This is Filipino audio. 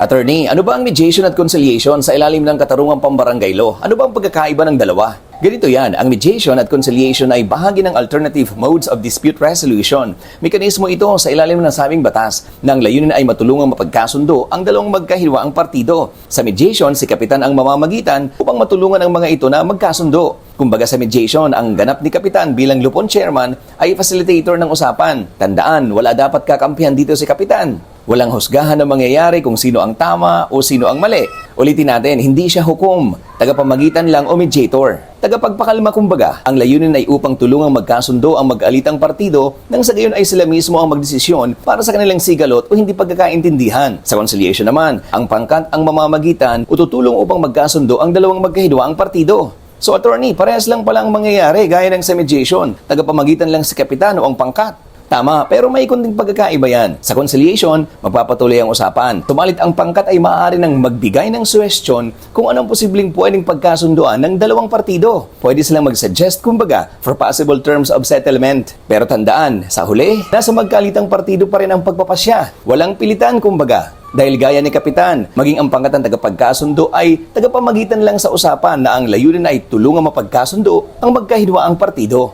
Attorney, ano ba ang mediation at conciliation sa ilalim ng katarungang pambarangay law? Ano ba ang pagkakaiba ng dalawa? Ganito yan, ang mediation at conciliation ay bahagi ng alternative modes of dispute resolution. Mekanismo ito sa ilalim ng sabing batas na ang layunin ay matulungang mapagkasundo ang dalawang magkahiwaang partido. Sa mediation, si Kapitan ang mamamagitan upang matulungan ang mga ito na magkasundo. Kumbaga sa mediation, ang ganap ni Kapitan bilang Lupon Chairman ay facilitator ng usapan. Tandaan, wala dapat kakampihan dito si Kapitan. Walang husgahan na mangyayari kung sino ang tama o sino ang mali. Ulitin natin, hindi siya hukom. Tagapamagitan lang o mediator. Tagapagpakalma kumbaga, ang layunin ay upang tulungang magkasundo ang mag-alitang partido nang sa gayon ay sila mismo ang magdesisyon para sa kanilang sigalot o hindi pagkakaintindihan. Sa conciliation naman, ang pangkat ang mamamagitan o tutulong upang magkasundo ang dalawang magkahidwaang partido. So attorney, parehas lang pala ang mangyayari gaya ng sa mediation. Tagapamagitan lang si kapitan o ang pangkat. Tama, pero may kunting pagkakaiba yan. Sa conciliation, magpapatuloy ang usapan. Tumalit ang pangkat ay maaari ng magbigay ng suwestyon kung anong posibleng pwedeng pagkasunduan ng dalawang partido. Pwede silang mag-suggest, kumbaga, for possible terms of settlement. Pero tandaan, sa huli, nasa magkalitang partido pa rin ang pagpapasya. Walang pilitan, kumbaga. Dahil gaya ni Kapitan, maging ang pangkat ng tagapagkasundo ay tagapamagitan lang sa usapan na ang layunin ay tulungang mapagkasundo ang magkahidwaang partido.